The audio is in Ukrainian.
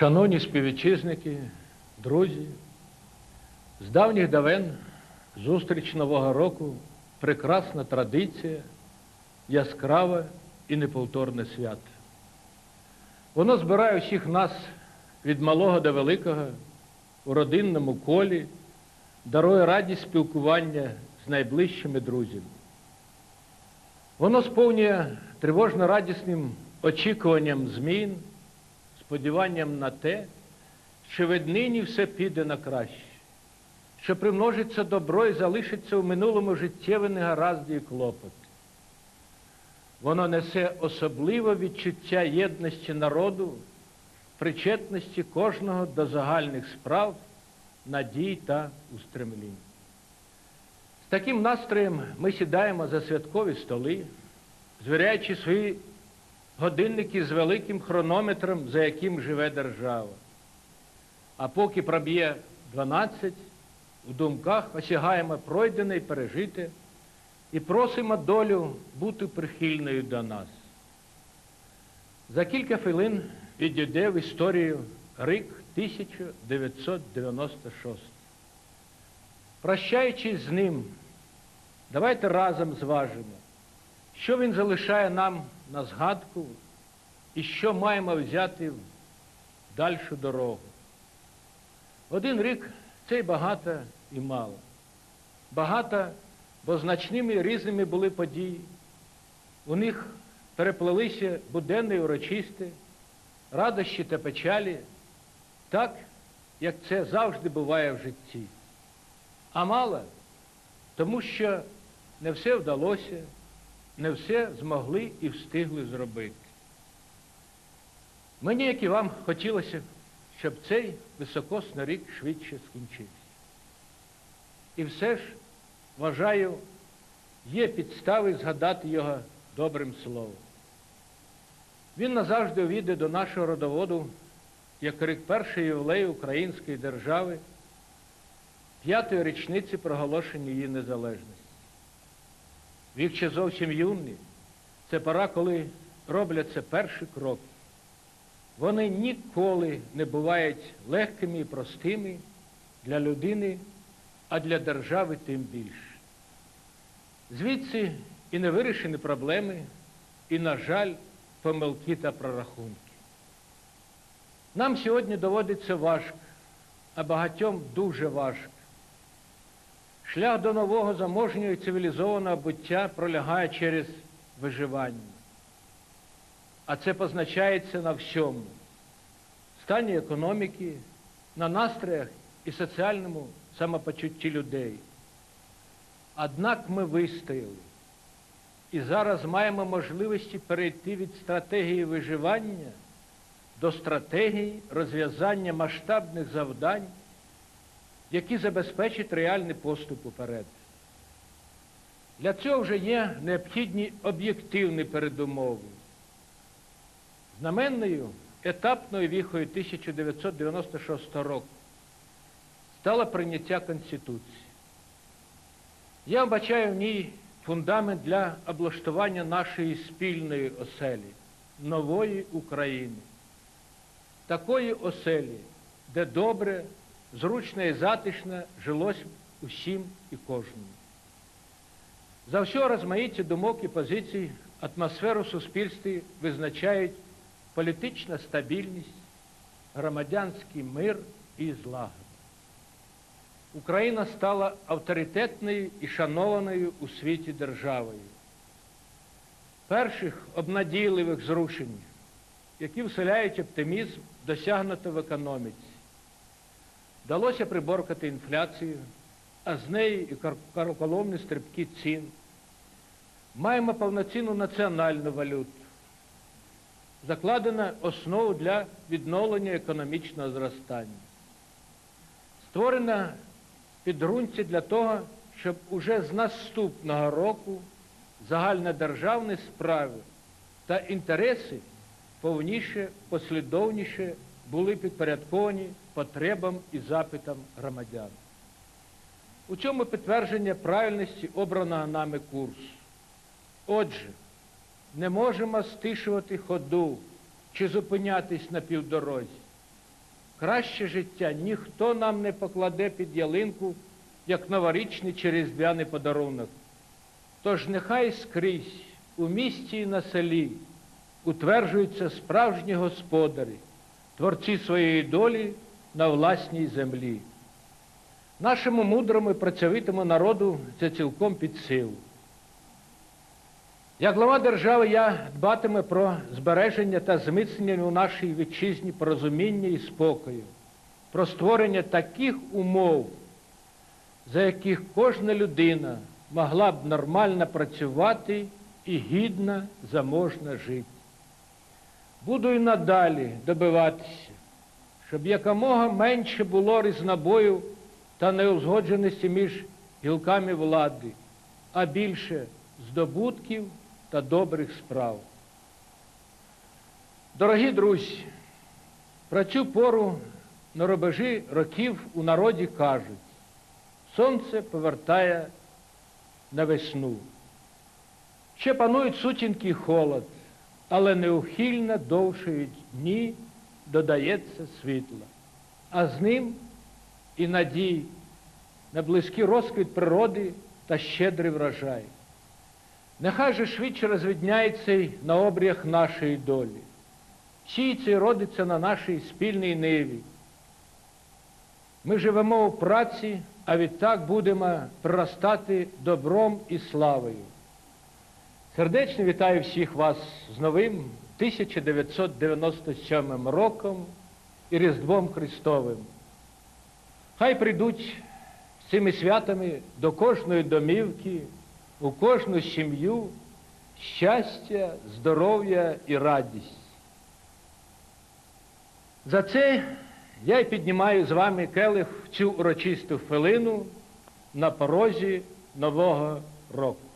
Шановні співвітчизники, друзі, з давніх давен зустріч Нового року прекрасна традиція, яскраве і неповторне свято. Воно збирає всіх нас від малого до великого у родинному колі, дарує радість спілкування з найближчими друзями. Воно сповнює тривожно радісним очікуванням змін, сподіванням на те, що віднині все піде на краще, що примножиться добро і залишиться у минулому життєві негаразди і клопоти. Воно несе особливе відчуття єдності народу, причетності кожного до загальних справ, надій та устремлінь. З таким настроєм ми сідаємо за святкові столи, звіряючи свої годинники з великим хронометром, за яким живе держава. А поки проб'є 12, у думках осягаємо пройдене і пережите і просимо долю бути прихильною до нас. За кілька хвилин відійде в історію рік 1996. Прощаючись з ним, давайте разом зважимо, що він залишає нам на згадку і що маємо взяти в дальшу дорогу. Один рік це й багато і мало. Багато, бо значними різними були події. У них переплелися буденне і урочисте, радощі та печалі, так, як це завжди буває в житті. А мало, тому що не все вдалося, не все змогли і встигли зробити. Мені, як і вам, хотілося, щоб цей високосний рік швидше скінчився. І все ж, вважаю, є підстави згадати його добрим словом. Він назавжди увійде до нашого родоводу як рік першої ювілеї Української держави, п'ятої річниці проголошення її незалежності. Вік ще зовсім юний, це пора, коли робляться перші кроки. Вони ніколи не бувають легкими і простими для людини, а для держави тим більше. Звідси і невирішені проблеми, і, на жаль, помилки та прорахунки. Нам сьогодні доводиться важко, а багатьом дуже важко. Шлях до нового заможнього і цивілізованого буття пролягає через виживання. А це позначається на всьому стані економіки, на настроях і соціальному самопочутті людей. Однак ми вистояли і зараз маємо можливості перейти від стратегії виживання до стратегії розв'язання масштабних завдань, які забезпечать реальний поступ уперед. Для цього вже є необхідні об'єктивні передумови. Знаменною етапною віхою 1996 року стало прийняття Конституції. Я вбачаю в ній фундамент для облаштування нашої спільної оселі, нової України, такої оселі, де добре, зручно і затишно жилось усім і кожному. За все розмаїття думок і позицій атмосферу в суспільстві визначають політична стабільність, громадянський мир і злагода. Україна стала авторитетною і шанованою у світі державою. Перших обнадійливих зрушень, які вселяють оптимізм, досягнуто в економіці. Вдалося приборкати інфляцію, а з нею і карколомні стрибки цін. Маємо повноцінну національну валюту. Закладена основа для відновлення економічного зростання. Створена підґрунтя для того, щоб уже з наступного року загальнодержавні справи та інтереси повніше, послідовніше були підпорядковані потребам і запитам громадян. У цьому підтвердження правильності обраного нами курсу. Отже, не можемо стишувати ходу чи зупинятись на півдорозі. краще життя ніхто нам не покладе під ялинку, як новорічний чи різдвяний подарунок. Тож нехай скрізь у місті і на селі утверджуються справжні господарі, творці своєї долі на власній землі. Нашому мудрому і працьовитому народу це цілком під силу. Як глава держави я дбатиме про збереження та зміцнення у нашій вітчизні порозуміння і спокою, про створення таких умов, за яких кожна людина могла б нормально працювати і гідно, заможно жити. Буду і надалі добиватися, щоб якомога менше було різнобоїв та неузгодженості між гілками влади, а більше здобутків та добрих справ. Дорогі друзі, про цю пору на рубежі років у народі кажуть, сонце повертає на весну. Ще панують сутінки і холод, але неухильно довшають дні додається світло, а з ним і надій на близький розквіт природи та щедрий врожай. Нехай же швидше розвідняється й на обріях нашої долі, сіється і родиться на нашій спільній ниві. Ми живемо у праці, а відтак будемо приростати добром і славою. Сердечно вітаю всіх вас з новим 1997 роком і Різдвом Христовим. Хай прийдуть цими святами до кожної домівки, у кожну сім'ю щастя, здоров'я і радість. За це я й піднімаю з вами келих в цю урочисту хвилину на порозі Нового року.